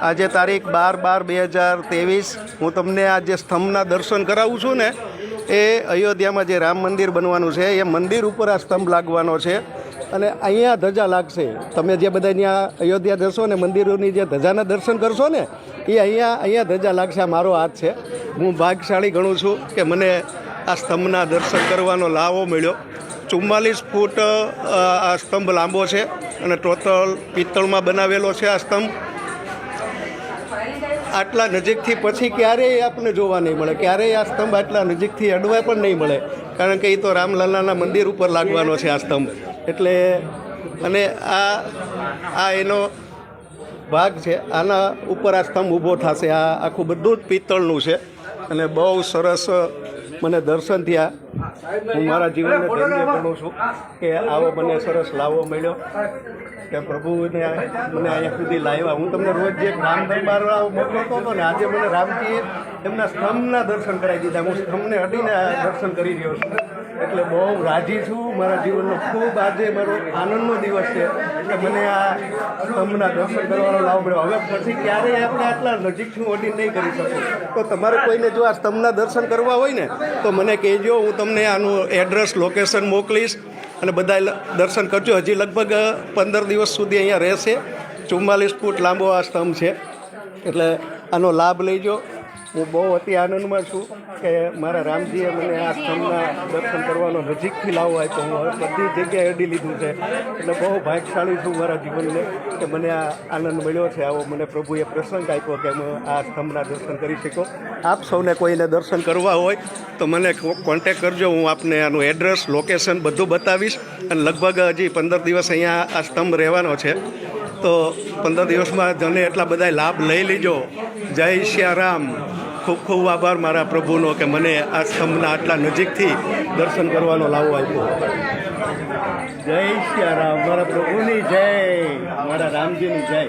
આજે તારીખ બાર બાર બે હજાર ત્રેવીસ. હું તમને આ જે સ્તંભના દર્શન કરાવું છું ને, એ અયોધ્યામાં જે રામ મંદિર બનવાનું છે, એ મંદિર ઉપર આ સ્તંભ લાગવાનો છે. અને અહીંયા ધજા લાગશે. તમે જે બધા અહીંયા અયોધ્યા જશો ને, મંદિરોની જે ધજાના દર્શન કરશો ને, એ અહીંયા અહીંયા ધજા લાગશે. આ મારો હાથ છે. હું ભાગશાળી ગણું છું કે મને આ સ્તંભના દર્શન કરવાનો લાવો મળ્યો. ચુમ્માલીસ ફૂટ આ સ્તંભ લાંબો છે અને ટોટલ પિત્તળમાં બનાવેલો છે આ સ્તંભ. આટલા નજીકથી પછી ક્યારેય આપણને જોવા નહીં મળે. ક્યારેય આ સ્તંભ આટલા નજીકથી અડવા પણ નહીં મળે. કારણ કે એ તો રામલલ્લાના મંદિર ઉપર લાગવાનો છે આ સ્તંભ. એટલે અને આ આ એનો ભાગ છે. આના ઉપર આ સ્તંભ ઊભો થશે. આ આખું બધું જ પિત્તળનું છે. અને બહુ સરસ મને દર્શન થયા. હું મારા જીવનને ધન્ય ગણું છું કે આવો મને સરસ લાવો મળ્યો. કે પ્રભુને મને અહીંયા સુધી લાવ્યા. હું તમને રોજ જે રામ દરબાર મોકલતો હતો ને આજે મને રામજીએ એમના સ્તંભના દર્શન કરાવી દીધા. હું સ્તંભને હટીને આ દર્શન કરી રહ્યો છું. એટલે બહુ રાજી છું. મારા જીવનનો ખૂબ આજે મારો આનંદનો દિવસ છે કે મને આ સ્તંભના દર્શન કરવાનો લાભ મળ્યો. હવે પછી ક્યારેય આપણે આટલા નજીકથી અડીને નહીં કરી શકું. તો તમારે કોઈને જો આ સ્તંભના દર્શન કરવા હોય ને તો મને કહેજો, હું તમને આનું એડ્રેસ લોકેશન મોકલીશ અને બધા દર્શન કરજો. હજી લગભગ પંદર દિવસ સુધી અહીંયા રહેશે. ચુમ્માલીસ ફૂટ લાંબો આ સ્તંભ છે. એટલે આનો લાભ લઈજો હું બહુ અતિ આનંદમાં છું કે મારા રામજીએ મને આ સ્તંભના દર્શન કરવાનો નજીકથી લાવો આપ્યો. હું હવે બધી જગ્યાએ અડી લીધું છે. એટલે બહુ ભાગશાળી છું મારા જીવનને કે મને આ આનંદ મળ્યો છે. આવો મને પ્રભુએ પ્રસંગ આપ્યો કે હું આ સ્તંભના દર્શન કરી શકો. આપ સૌને કોઈને દર્શન કરવા હોય તો મને કોન્ટેક કરજો. હું આપને આનું એડ્રેસ લોકેશન બધું બતાવીશ. અને લગભગ હજી પંદર દિવસ અહીંયા આ સ્તંભ રહેવાનો છે. તો પંદર દિવસમાં જને એટલા બધા લાભ લઈ લેજો. જય શ્રી રામ ખૂબ ખૂબ આભાર મારા પ્રભુનો કે મને આ સ્તંભના આટલા નજીકથી દર્શન કરવાનો લાવો આપ્યો. જય શ્રી રામ મારા પ્રભુની જય. મારા રામજીની જય.